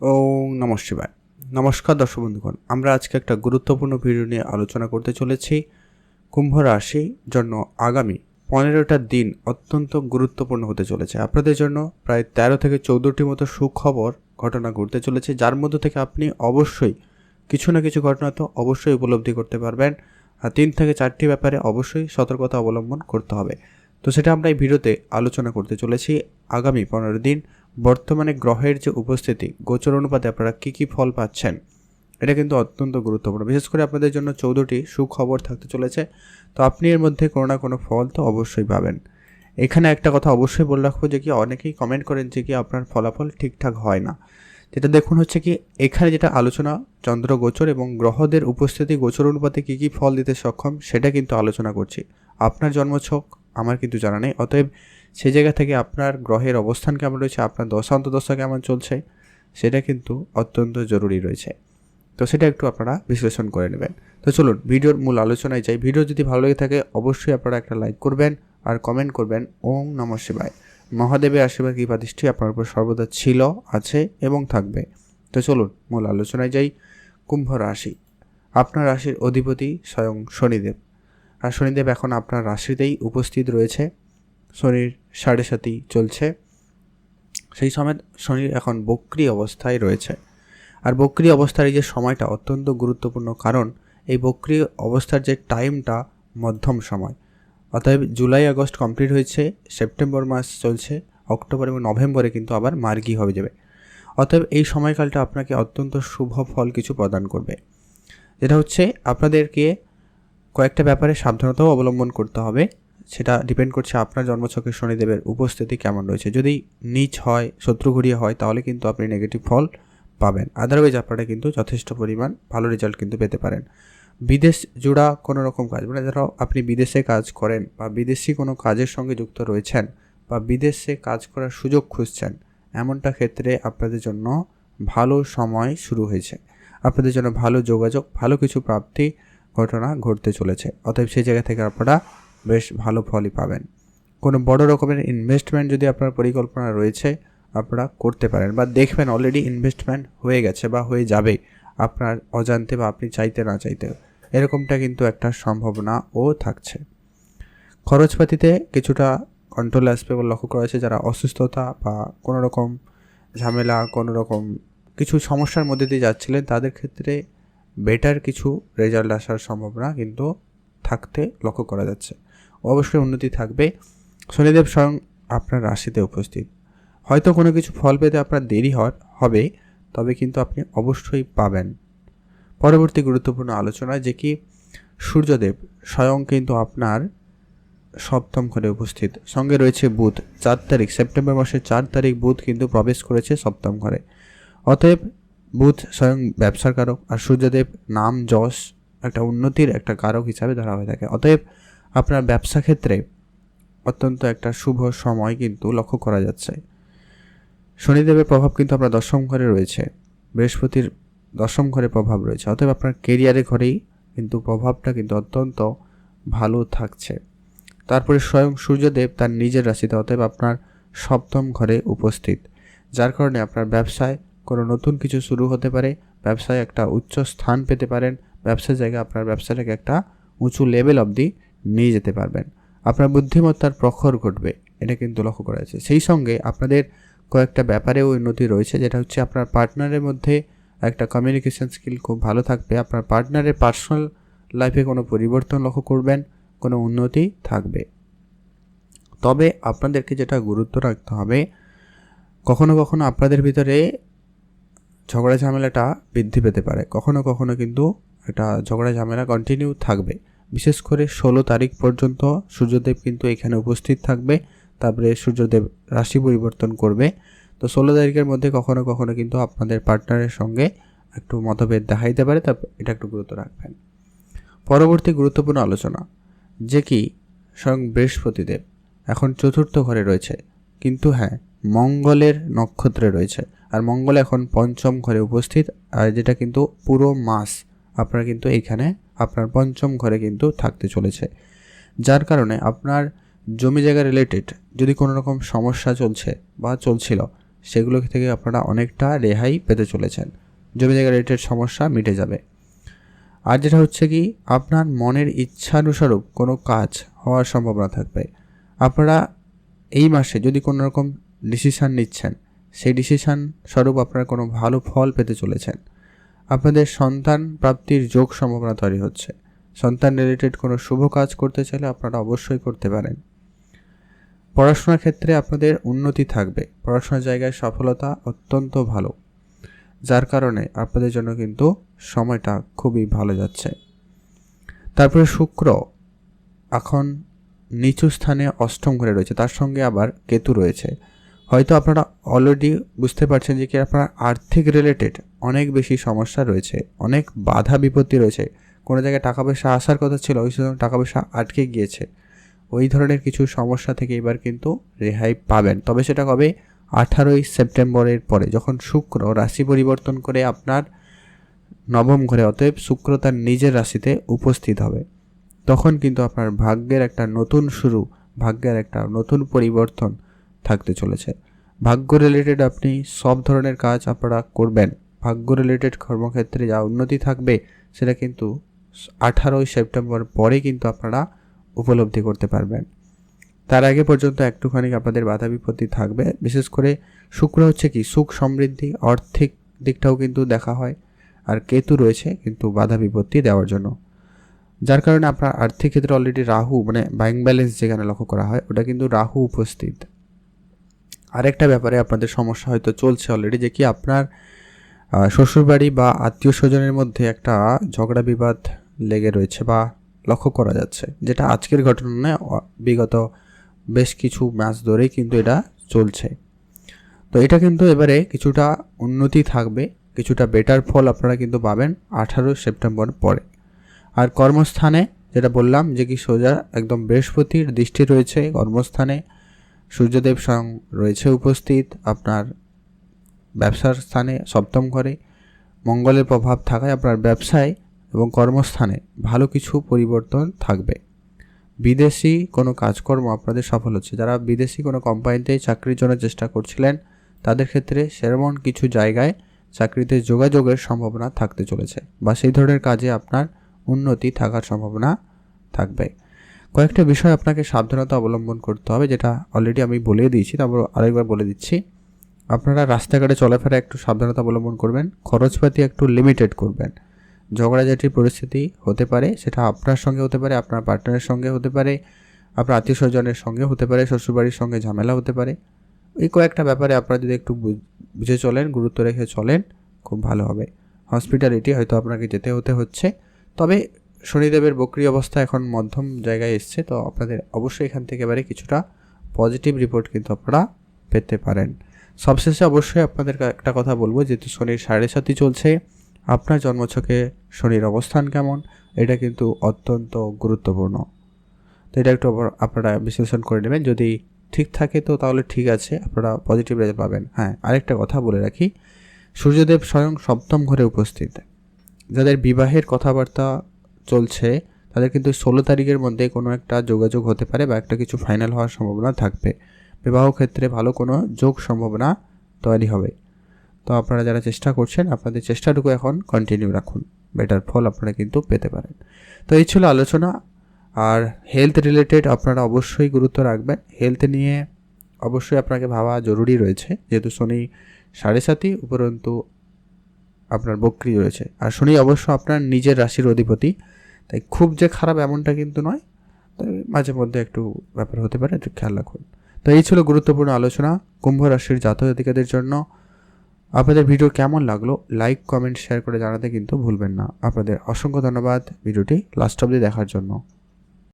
ও নম শিবায়। নমস্কার দর্শক বন্ধুগণ, আমরা আজকে একটা গুরুত্বপূর্ণ ভিডিও নিয়ে আলোচনা করতে চলেছি। কুম্ভ রাশি জন্য আগামী পনেরোটা দিন অত্যন্ত গুরুত্বপূর্ণ হতে চলেছে। আপনাদের জন্য প্রায় তেরো থেকে চৌদ্দটি মতো সুখবর ঘটনা ঘটতে চলেছে। যার মধ্য থেকে আপনি অবশ্যই কিছু না কিছু ঘটনা তো অবশ্যই উপলব্ধি করতে পারবেন। আর তিন থেকে চারটি ব্যাপারে অবশ্যই সতর্কতা অবলম্বন করতে হবে। তো সেটা আমরা এই ভিডিওতে আলোচনা করতে চলেছি আগামী পনেরো দিন বর্তমানে গ্রহের যে উপস্থিতি, গোচর অনুপাতে আপনারা কী কী ফল পাচ্ছেন, এটা কিন্তু অত্যন্ত গুরুত্বপূর্ণ। বিশেষ করে আপনাদের জন্য চৌদ্দটি সুখবর থাকতে চলেছে। তো আপনি এর মধ্যে কোনো না কোনো ফল তো অবশ্যই পাবেন। এখানে একটা কথা অবশ্যই বলে রাখব যে কি, অনেকেই কমেন্ট করেন যে কি, আপনার ফলাফল ঠিকঠাক হয় না। যেটা দেখুন হচ্ছে কি, এখানে যেটা আলোচনা, চন্দ্র গোচর এবং গ্রহদের উপস্থিতি, গোচর অনুপাতে কী কী ফল দিতে সক্ষম, সেটা কিন্তু আলোচনা করছি। আপনার জন্মছক আমার কিন্তু জানা নেই। অতএব সেই জায়গা থেকে আপনার গ্রহের অবস্থান কেমন রয়েছে, আপনার দশান্ত দশা কেমন চলছে, সেটা কিন্তু অত্যন্ত জরুরি রয়েছে। তো সেটা একটু আপনারা বিশ্লেষণ করে নেবেন। তো চলুন, ভিডিওর মূল আলোচনায় যাই। ভিডিও যদি ভালো লেগে থাকে, অবশ্যই আপনারা একটা লাইক করবেন আর কমেন্ট করবেন। ওম নম শিবায়। মহাদেবের আশীর্বাদ, কৃপা, দৃষ্টি আপনার উপর সর্বদা ছিল, আছে এবং থাকবে। তো চলুন, মূল আলোচনায় যাই। কুম্ভ রাশি। আপনার রাশির অধিপতি স্বয়ং শনিদেব। আর শনিদেব এখন আপনার রাশিতেই উপস্থিত রয়েছে। শনির সাড়ে সাতই চলছে। সেই সময় শনি এখন বক্রি অবস্থায় রয়েছে। আর বক্রি অবস্থার এই যে সময়টা অত্যন্ত গুরুত্বপূর্ণ কারণ এই বক্রি অবস্থার যে টাইমটা মধ্যম সময়। অতএব জুলাই, আগস্ট কমপ্লিট হয়েছে, সেপ্টেম্বর মাস চলছে, অক্টোবর এবং নভেম্বরে কিন্তু আবার মার্গি হয়ে যাবে। অতএব এই সময়কালটা আপনাকে অত্যন্ত শুভ ফল কিছু প্রদান করবে। যেটা হচ্ছে আপনাদেরকে কয়েকটা ব্যাপারে সাবধানতাও অবলম্বন করতে হবে। সেটা ডিপেন্ড করছে আপনার জন্মছকে শনিদেবের উপস্থিতি কেমন রয়েছে। যদি নিচ হয় শত্রুঘুরিয়া হয়, তাহলে কিন্তু আপনি নেগেটিভ ফল পাবেন। আদারওয়াইজ আপনারা কিন্তু যথেষ্ট পরিমাণ ভালো রেজাল্ট কিন্তু পেতে পারেন। বিদেশ জোড়া কোনো রকম কাজ মানে ধরো আপনি বিদেশে কাজ করেন বা বিদেশি কোনো কাজের সঙ্গে যুক্ত রয়েছেন বা বিদেশে কাজ করার সুযোগ খুঁজছেন, এমনটা ক্ষেত্রে আপনাদের জন্য ভালো সময় শুরু হয়েছে। আপনাদের জন্য ভালো যোগাযোগ, ভালো কিছু প্রাপ্তি ঘটনা ঘটতে চলেছে। অতএব সেই জায়গা থেকে আপনারা বেশ ভালো ফলই পাবেন। কোনো বড় রকমের ইনভেস্টমেন্ট যদি আপনার পরিকল্পনা রয়েছে, আপনারা করতে পারেন বা দেখবেন অলরেডি ইনভেস্টমেন্ট হয়ে গেছে বা হয়ে যাবে আপনার অজান্তে বা আপনি চাইতে না চাইতে। এরকমটা কিন্তু একটা সম্ভাবনাও থাকছে। খরচপাতিতে কিছুটা কন্ট্রোল আসবে বলে লক্ষ্য করা হয়েছে যারা অসুস্থতা বা কোনো রকম ঝামেলা কোনো রকম কিছু সমস্যার মধ্যে দিয়ে যাচ্ছিলেন, তাদের ক্ষেত্রে বেটার কিছু রেজাল্ট আসার সম্ভাবনা কিন্তু থাকতে লক্ষ্য করা যাচ্ছে। অবশ্যই উন্নতি থাকবে। শনিদেব স্বয়ং আপনার রাশিতে উপস্থিত। হয়তো কোনো কিছু ফল পেতে আপনার দেরি হবে, তবে কিন্তু আপনি অবশ্যই পাবেন। পরবর্তী গুরুত্বপূর্ণ আলোচনা যে কি সূর্যদেব স্বয়ং কিন্তু আপনার সপ্তম ঘরে উপস্থিত। সঙ্গে রয়েছে বুধ, চার তারিখ, সেপ্টেম্বর মাসের চার তারিখ বুধ কিন্তু প্রবেশ করেছে সপ্তম ঘরে। অতএব বুধ স্বয়ং ব্যবসার কারক আর সূর্যদেব নাম যশ একটা উন্নতির একটা কারক হিসাবে ধরা হয়ে থাকে। অতএব আপনার ব্যবসা ক্ষেত্রে অত্যন্ত একটা শুভ সময় কিন্তু লক্ষ্য করা যাচ্ছে। শনিদেবের প্রভাব কিন্তু আপনার দশম ঘরে রয়েছে। বৃহস্পতির দশম ঘরে প্রভাব রয়েছে। অতএব আপনার কেরিয়ারের ঘরেই কিন্তু প্রভাবটা কিন্তু অত্যন্ত ভালো থাকছে। তারপরে স্বয়ং সূর্যদেব তার নিজের রাশিতে, অতএব আপনার সপ্তম ঘরে উপস্থিত। যার কারণে আপনার ব্যবসায় কোনো নতুন কিছু শুরু হতে পারে, ব্যবসায় একটা উচ্চ স্থান পেতে পারেন, ব্যবসার জায়গায় আপনার ব্যবসাটাকে একটা উঁচু লেভেল অবধি নিয়ে যেতে পারবেন। আপনার বুদ্ধিমত্তার প্রখর ঘটবে, এটা কিন্তু লক্ষ্য করা যাচ্ছে। সেই সঙ্গে আপনাদের কয়েকটা ব্যাপারেও উন্নতি রয়েছে, যেটা হচ্ছে আপনার পার্টনারের মধ্যে একটা কমিউনিকেশন স্কিল খুব ভালো থাকবে, আপনার পার্টনারের পার্সোনাল লাইফে কোনো পরিবর্তন লক্ষ্য করবেন, কোনো উন্নতি থাকবে। তবে আপনাদেরকে যেটা গুরুত্ব রাখতে হবে, কখনো কখনো আপনাদের ভিতরে ঝগড়া ঝামেলাটা বৃদ্ধি পেতে পারে। কখনো কখনো কিন্তু একটা ঝগড়া ঝামেলা কন্টিনিউ থাকবে। বিশেষ করে ষোলো তারিখ পর্যন্ত সূর্যদেব কিন্তু এখানে উপস্থিত থাকবে। তারপরে সূর্যদেব রাশি পরিবর্তন করবে। তো ষোলো তারিখের মধ্যে কখনো কখনো কিন্তু আপনাদের পার্টনারের সঙ্গে একটু মতভেদ দেখা দিতে পারে। তা এটা একটু গুরুত্ব রাখবেন। পরবর্তী গুরুত্বপূর্ণ আলোচনা। যে কি? স্বয়ং বৃহস্পতিদেব। এখন চতুর্থ ঘরে রয়েছে। কিন্তু হ্যাঁ মঙ্গলের নক্ষত্রে রয়েছে। আর মঙ্গল এখন পঞ্চম ঘরে উপস্থিত। আর যেটা কিন্তু পুরো মাস আপনার কিন্তু এখানে আপনার পঞ্চম ঘরে কিন্তু থাকতে চলেছে। যার কারণে আপনার জমি জায়গা রিলেটেড যদি কোনো রকম সমস্যা চলছে বা চলছিল, সেগুলো থেকে আপনারা অনেকটা রেহাই পেতে চলেছেন। জমি জায়গা রেটের সমস্যা মিটে যাবে। আর যেটা হচ্ছে কি, আপনার মনের ইচ্ছানুসারূপ কোনো কাজ হওয়ার সম্ভাবনা থাকবে। আপনারা এই মাসে যদি কোনো রকম ডিসিশান নিচ্ছেন। সেই ডিসিশান স্বরূপ আপনারা কোনো ভালো ফল পেতে চলেছেন। আপনাদের সন্তান প্রাপ্তির যোগ সম্ভাবনা তৈরি হচ্ছে। সন্তান রিলেটেড কোনো শুভ কাজ করতে চাইলে আপনারা অবশ্যই করতে পারেন। পড়াশোনার ক্ষেত্রে আপনাদের উন্নতি থাকবে। পড়াশোনার জায়গায় সফলতা অত্যন্ত ভালো। যার কারণে আপনাদের জন্য কিন্তু সময়টা খুবই ভালো যাচ্ছে। তারপরে শুক্র এখন নিচু স্থানে অষ্টম ঘরে রয়েছে। তার সঙ্গে আবার কেতু রয়েছে। হয়তো আপনারা অলরেডি বুঝতে পারছেন যে কি আপনার আর্থিক রিলেটেড অনেক বেশি সমস্যা রয়েছে, অনেক বাধা বিপত্তি রয়েছে। কোনো জায়গায় টাকা পয়সা আসার কথা ছিল, ওই সময় টাকা পয়সা আটকে গিয়েছে। ওই ধরনের কিছু সমস্যা থেকে এবার কিন্তু রেহাই পাবেন। তবে সেটা কবে? আঠারোই সেপ্টেম্বরের পরে, যখন শুক্র রাশি পরিবর্তন করে আপনার নবম ঘরে, অতএব শুক্র তার নিজের রাশিতে উপস্থিত হবে। তখন কিন্তু আপনার ভাগ্যের একটা নতুন শুরু, ভাগ্যের একটা নতুন পরিবর্তন থাকতে চলেছে। ভাগ্য রিলেটেড আপনি সব ধরনের কাজ আপনারা করবেন। ভাগ্য রিলেটেড কর্মক্ষেত্রে যা উন্নতি থাকবে, সেটা কিন্তু আঠারোই সেপ্টেম্বর পরে কিন্তু আপনারা উপলব্ধি করতে পারবেন। তার আগে পর্যন্ত একটুখানি আপনাদের বাধা বিপত্তি থাকবে। বিশেষ করে শুক্র হচ্ছে কি? সুখ সমৃদ্ধি, আর্থিক দিকটাও কিন্তু দেখা হয়। আর কেতু রয়েছে কিন্তু বাধা বিপত্তি দেওয়ার জন্য। যার কারণে আপনার আর্থিক ক্ষেত্রে অলরেডি রাহু মানে ব্যাংক ব্যালেন্স যেখানে লক্ষ্য করা হয়, ওটা কিন্তু রাহু উপস্থিত। আরেকটা ব্যাপারে আপনাদের সমস্যা হয়তো চলছে অলরেডি যে কি আপনার শ্বশুরবাড়ি বা আত্মীয় স্বজনের মধ্যে একটা ঝগড়া বিবাদ লেগে রয়েছে বা লক্ষ্য করা যাচ্ছে, যেটা আজকের ঘটনা নয় বিগত বেশ কিছু ম্যাচ ধরেই কিন্তু এটা চলছে। তো এটা কিন্তু এবারে কিছুটা উন্নতি থাকবে, কিছুটা বেটার ফল আপনারা কিন্তু পাবেন আঠারো সেপ্টেম্বর পরে। আর কর্মস্থানে যেটা বললাম যে কি সোজা একদম বৃহস্পতির দৃষ্টি রয়েছে, কর্মস্থানে সূর্যদেব স্বয়ং রয়েছে উপস্থিত। আপনার ব্যবসার স্থানে সপ্তম ঘরে মঙ্গলের প্রভাব থাকায় আপনার ব্যবসায় এবং কর্মস্থানে ভালো কিছু পরিবর্তন থাকবে। বিদেশি কোনো কাজকর্ম আপনাদের সফল হচ্ছে। যারা বিদেশি কোনো কোম্পানিতে চাকরির জন্য চেষ্টা করছিলেন, তাদের ক্ষেত্রে সেরমন কিছু জায়গায় চাকরিতে যোগাযোগের সম্ভাবনা থাকতে চলেছে বা সেই ধরনের কাজে আপনার উন্নতি থাকার সম্ভাবনা থাকবে। কয়েকটা বিষয় আপনাকে সাবধানতা অবলম্বন করতে হবে, যেটা অলরেডি আমি বলে দিয়েছি, তারপর আরেকবার বলে দিচ্ছি। আপনারা রাস্তাঘাটে চলাফেরা একটু সাবধানতা অবলম্বন করবেন, খরচপাতি একটু লিমিটেড করবেন। ঝগড়াঝাটির পরিস্থিতি হতে পারে, সেটা আপনার সঙ্গে হতে পারে, আপনার পার্টনারের সঙ্গে হতে পারে, আপনার আত্মীয় স্বজনের সঙ্গে হতে পারে, শ্বশুরবাড়ির সঙ্গে ঝামেলা হতে পারে। এই কয়েকটা ব্যাপারে আপনারা যদি একটু বুঝে চলেন, গুরুত্ব রেখে চলেন, খুব ভালো হবে। হসপিটালিটি হয়তো আপনাকে যেতে হতে হচ্ছে। তবে শনিদেবের বক্রি অবস্থা এখন মধ্যম জায়গায় এসছে, তো আপনাদের অবশ্যই এখান থেকে এবারে কিছুটা পজিটিভ রিপোর্ট কিন্তু আপনারা পেতে পারেন। সবশেষে অবশ্যই আপনাদের একটা কথা বলব, যেহেতু শনির সাড়ে সাতই চলছে, আপনার জন্মছকে শনির অবস্থান কেমন, এটা কিন্তু অত্যন্ত গুরুত্বপূর্ণ। তো এটা একটু আপনারা বিশ্লেষণ করে নেবেন, যদি ঠিক থাকে তো তাহলে ঠিক আছে, আপনারা পজিটিভ রেজাল্ট পাবেন। হ্যাঁ আরেকটা কথা বলে রাখি, সূর্যদেব স্বয়ং সপ্তম ঘরে উপস্থিত। যাদের বিবাহের কথাবার্তা চলছে, তাদের কিন্তু ষোলো তারিখের মধ্যে কোনো একটা যোগাযোগ হতে পারে বা একটা কিছু ফাইনাল হওয়ার সম্ভাবনা থাকবে। বিবাহ ক্ষেত্রে ভালো কোনো যোগ সম্ভাবনা তৈরি হবে। তো আপনারা যারা চেষ্টা করছেন, আপনাদের চেষ্টাটুকু এখন কন্টিনিউ রাখুন। বেটার ফল আপনারা কিন্তু পেতে পারেন। তো এই ছিল আলোচনা। আর হেলথ রিলেটেড আপনারা অবশ্যই গুরুত্ব রাখবেন। হেলথ নিয়ে অবশ্যই আপনাকে ভাবা জরুরি রয়েছে। যেহেতু শনি সাড়ে সাতই, উপরন্তু আপনার বক্রি রয়েছে। আর শনি অবশ্য আপনার নিজের রাশির অধিপতি। তাই খুব যে খারাপ এমনটা কিন্তু নয়। তাই মাঝে মধ্যে একটু ব্যাপার হতে পারে, একটু খেয়াল রাখুন। তো এই ছিল গুরুত্বপূর্ণ আলোচনা। কুম্ভ রাশির জাতক জাতিকাদের জন্য আপনাদের ভিডিও কেমন লাগল লাইক কমেন্ট শেয়ার করে জানাতে কিন্তু ভুলবেন না। আপনাদের অসংখ্য ধন্যবাদ ভিডিওটি লাস্ট অবধি দেখার জন্য।